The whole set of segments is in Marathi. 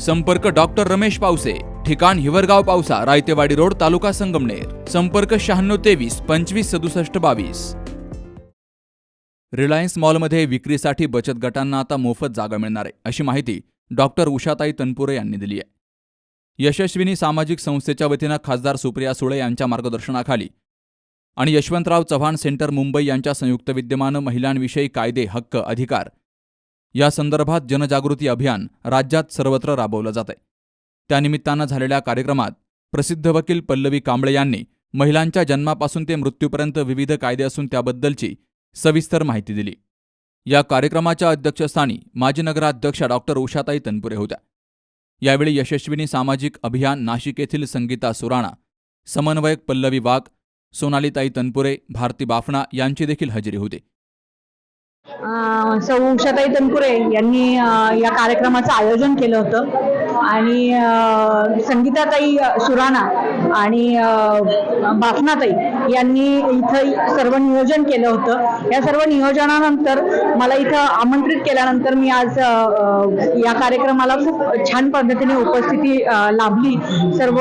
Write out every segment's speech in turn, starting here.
संपर्क डॉक्टर रमेश पावसे ठिकाण हिवरगाव पावसा रायतेवाडी रोड तालुका संगमनेर. संपर्क शहाण्णव तेवीस पंचवीस सदुसष्ट बावीस. रिलायन्स मॉलमध्ये विक्रीसाठी बचत गटांना आता मोफत जागा मिळणार आहे अशी माहिती डॉक्टर उषाताई तनपुरे यांनी दिली आहे. यशस्विनी सामाजिक संस्थेच्या वतीनं खासदार सुप्रिया सुळे यांच्या मार्गदर्शनाखाली आणि यशवंतराव चव्हाण सेंटर मुंबई यांच्या संयुक्त विद्यमानं महिलांविषयी कायदे हक्क अधिकार या संदर्भात जनजागृती अभियान राज्यात सर्वत्र राबवलं जात आहे त्यानिमित्तानं झालेल्या कार्यक्रमात प्रसिद्ध वकील पल्लवी कांबळे यांनी महिलांच्या जन्मापासून ते मृत्यूपर्यंत विविध कायदे असून त्याबद्दलची सविस्तर माहिती दिली. या कार्यक्रमाच्या अध्यक्षस्थानी माजी नगराध्यक्षा डॉक्टर उषाताई तनपुरे होत्या. यावेळी यशस्विनी सामाजिक अभियान नाशिक येथील संगीता सुराणा समन्वयक पल्लवी वाघ सोनालीताई तनपुरे भारती बाफणा यांची देखील हजेरी होती. सौ उषाताई तनपुरे यांनी या कार्यक्रमाचं आयोजन केलं होतं आणि अं, संगीताताई सुराणा आणि बासनाताई यांनी इथं सर्व नियोजन केलं होतं. या सर्व नियोजनानंतर मला इथं आमंत्रित केल्यानंतर मी आज या कार्यक्रमाला खूप छान पद्धतीने उपस्थिती लाभली. सर्व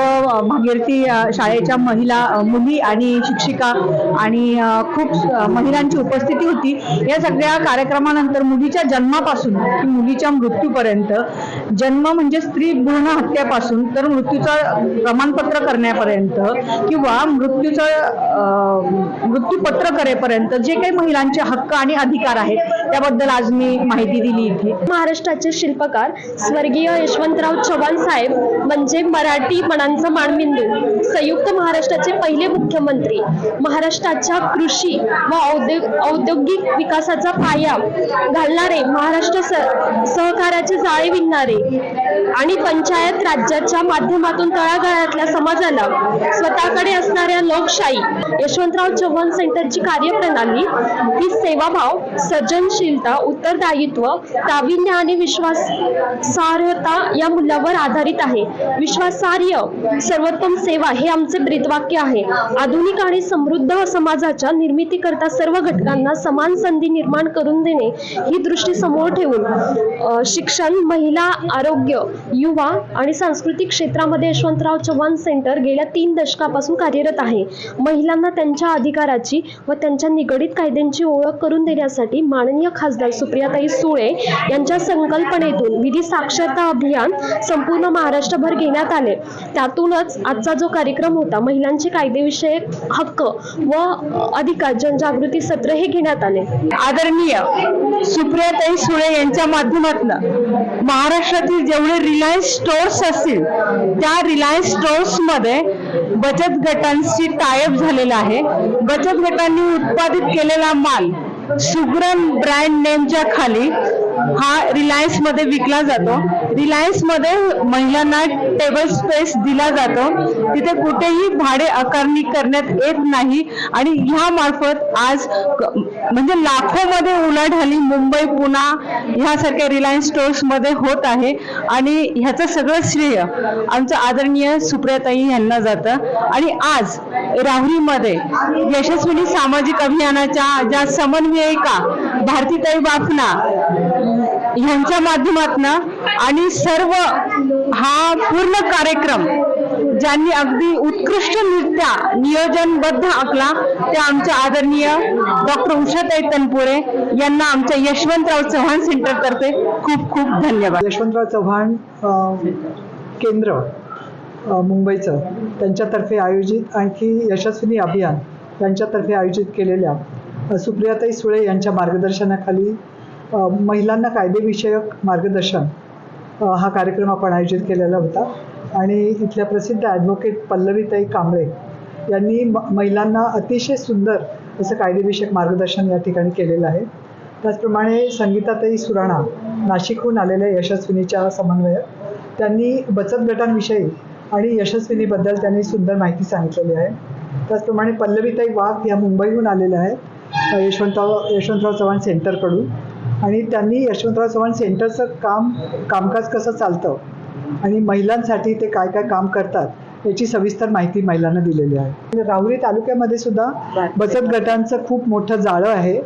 भागीरथी शाळेच्या महिला मुली आणि शिक्षिका आणि खूप महिलांची उपस्थिती होती. या सगळ्या कार्यक्रमानंतर मुलीच्या जन्मापासून मुलीच्या मृत्यूपर्यंत जन्म म्हणजे स्त्री भ्रूण हत्यापासून तर मृत्यूचं प्रमाणपत्र करण्यापर्यंत किंवा मृत्यूचं मृत्यूपत्र करेपर्यंत जे काही महिलांचे हक्क आणि अधिकार आहेत त्याबद्दल आज मी माहिती दिली इथे महाराष्ट्राचे शिल्पकार स्वर्गीय यशवंतराव चव्हाण साहेब म्हणजे मराठी मनांचा मानबिंदू संयुक्त महाराष्ट्राचे पहिले मुख्यमंत्री महाराष्ट्राच्या कृषी व औद्योग औद्योगिक विकासाचा पाया घालणारे महाराष्ट्र सहकार्याचे जाळे विणणारे आणि पंचायत राज्याच्या माध्यमातून तळागाळातल्या समाजाला स्वतःकडे असणाऱ्या लोकशाही यशवंतराव चव्हाण सेंटरची कार्यप्रणाली ही सेवाभाव सर्जनशीलता उत्तरदायित्व प्रावीण्य आणि विश्वासार्हता या मूल्यावर आधारित आहे. विश्वासार्ह सर्वोत्तम सेवा हे आमचे ब्रीदवाक्य आहे. आधुनिक आणि समृद्ध समाजाच्या निर्मितीकरता सर्व घटकांना समान संधी निर्माण करून देणे ही दृष्टी समोर ठेवून शिक्षण महिला आरोग्य युवा आणि सांस्कृतिक क्षेत्रामध्ये यशवंतराव चव्हाण सेंटर गेल्या तीन दशकापासून कार्यरत आहे. महिलांना त्यांच्या अधिकाराची व त्यांच्या निगडित कायद्यांची ओळख करून देण्यासाठी माननीय खासदार सुप्रियाताई सुळे यांच्या संकल्पनेतून विधी साक्षरता अभियान संपूर्ण महाराष्ट्रभर घेण्यात आले. त्यातूनच आजचा जो कार्यक्रम होता महिलांचे कायदेविषयक हक्क व अधिकार जनजागृती सत्र हे घेण्यात आले. आदरणीय सुप्रियाताई सुळे यांच्या माध्यमातून महाराष्ट्रातील जेवढे रिलायन्स स्टोअर्स असतील त्या रिलायन्स स्टोअर्समध्ये बचत गटांशी टायअप झालेला आहे. बचत गटांनी उत्पादित केलेला माल सुग्रण ब्रँड नेमच्या खाली हा रिलायन्समध्ये विकला जातो. रिलायन्समध्ये महिलांना टेबल स्पेस दिला जातो. तिथे कुठेही भाडे आकारणी करण्यात येत नाही. आणि ह्या मार्फत आज म्हणजे लाखो मध्ये उलाढाली मुंबई पुणा ह्यासारख्या रिलायन्स स्टोर्समध्ये होत आहे. आणि ह्याचं सगळं श्रेय आमचं आदरणीय सुप्रियाताई यांना जातं. आणि आज राहुरीमध्ये यशस्विनी सामाजिक अभियानाच्या ज्या समन्वयिका भारतीताई बाफना ह्यांच्या माध्यमातून आणि सर्व हा पूर्ण कार्यक्रम ज्यांनी अगदी उत्कृष्ट नृत्या नियोजनबद्ध आखला ते आमच्या आदरणीय डॉक्टर उषाताई तनपुरे यांना आमच्या यशवंतराव चव्हाण सेंटर तर्फे खूप खूप धन्यवाद. यशवंतराव चव्हाण केंद्र मुंबईचं त्यांच्यातर्फे आयोजित आणखी यशस्विनी अभियान यांच्यातर्फे आयोजित केलेल्या सुप्रियाताई सुळे यांच्या मार्गदर्शनाखाली महिलांना कायदेविषयक मार्गदर्शन हा कार्यक्रम आपण आयोजित केलेला होता. आणि इथल्या प्रसिद्ध ॲडव्होकेट पल्लवीताई कांबळे यांनी म महिलांना अतिशय सुंदर असं कायदेविषयक मार्गदर्शन या ठिकाणी केलेलं आहे. त्याचप्रमाणे संगीताताई सुराणा नाशिकहून आलेल्या यशस्विनीच्या समन्वयक त्यांनी बचत गटांविषयी आणि यशस्विनीबद्दल त्यांनी सुंदर माहिती सांगितलेली आहे. त्याचप्रमाणे पल्लवीताई वाघ या मुंबईहून आलेल्या आहेत यशवंतराव यशवंतराव चव्हाण सेंटरकडून. आणि त्यांनी यशवंतराव चव्हाण सेंटरचं काम कामकाज कसं चालतं आणि महिलांसाठी ते काय काय काम करतात याची सविस्तर माहिती महिलांना दिलेली आहे. राहुरी तालुक्यामध्ये सुद्धा बचत गटांचं खूप मोठं जाळं आहे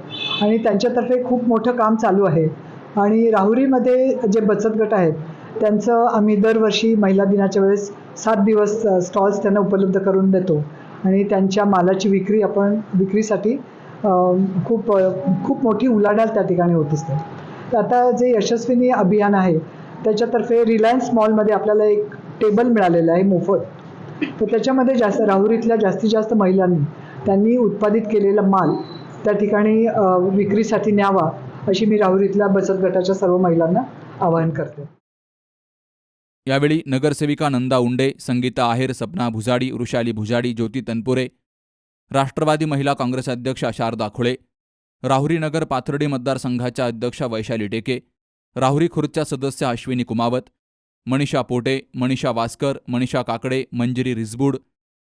आणि त्यांच्यातर्फे खूप मोठं काम चालू आहे. आणि राहुरीमध्ये जे बचत गट आहेत त्यांचं आम्ही दरवर्षी महिला दिनाच्या वेळेस सात दिवस स्टॉल्स त्यांना उपलब्ध करून देतो. आणि त्यांच्या मालाची विक्री आपण विक्रीसाठी खूप खूप मोठी उलाढाल त्या ठिकाणी होत असते. तर आता जे यशस्विनी अभियान आहे त्याच्यातर्फे रिलायन्स मॉलमध्ये आपल्याला एक टेबल मिळालेलं आहे मोफत. तर त्याच्यामध्ये जास्त राहुरीतल्या जास्तीत जास्त महिलांनी त्यांनी उत्पादित केलेला माल त्या ठिकाणी विक्रीसाठी न्यावा अशी मी राहुरीतल्या बचत गटाच्या सर्व महिलांना आवाहन करते. यावेळी नगरसेविका नंदा उंडे संगीता आहेर सपना भुजाडी वृषाली भुजाडी ज्योती तनपुरे राष्ट्रवादी महिला काँग्रेस अध्यक्षा शारदा खुळे राहुरीनगर पाथर्डी मतदारसंघाच्या अध्यक्षा वैशाली टेके राहुरी खुर्दच्या सदस्य अश्विनी कुमावत मनीषा पोटे मनीषा वास्कर मनीषा काकडे मंजिरी रिजबूड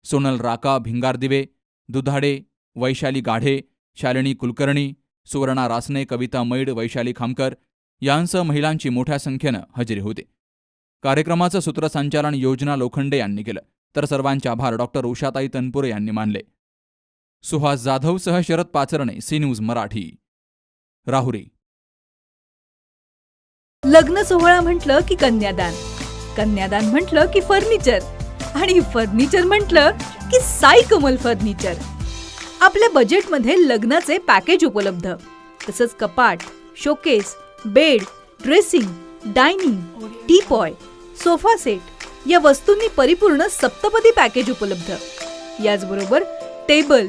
सोनल राका भिंगार दिवे दुधाडे वैशाली गाढे शालिनी कुलकर्णी सुवर्णा रासने कविता मैड वैशाली खामकर यांसह महिलांची मोठ्या संख्येनं हजेरी होती. कार्यक्रमाचं सूत्रसंचालन योजना लोखंडे यांनी केलं. तर सर्वांचे आभार डॉक्टर उषाताई तनपुरे यांनी मानले. सुहास जाधवसह शरद पाचरणे सी न्यूज मराठी. राहुरी. लग्न सोहळा म्हटलं की कन्यादान. कन्यादान म्हटलं की फर्निचर. आणि फर्निचर म्हटलं की साई कमल फर्निचर. आपल्या बजेटमध्ये लग्नाचे पॅकेज उपलब्ध. तसंच कपाट showcase bed dressing dining teapoy sofa set या वस्तूंनी परिपूर्ण सप्तपदी पॅकेज उपलब्ध. याचबरोबर टेबल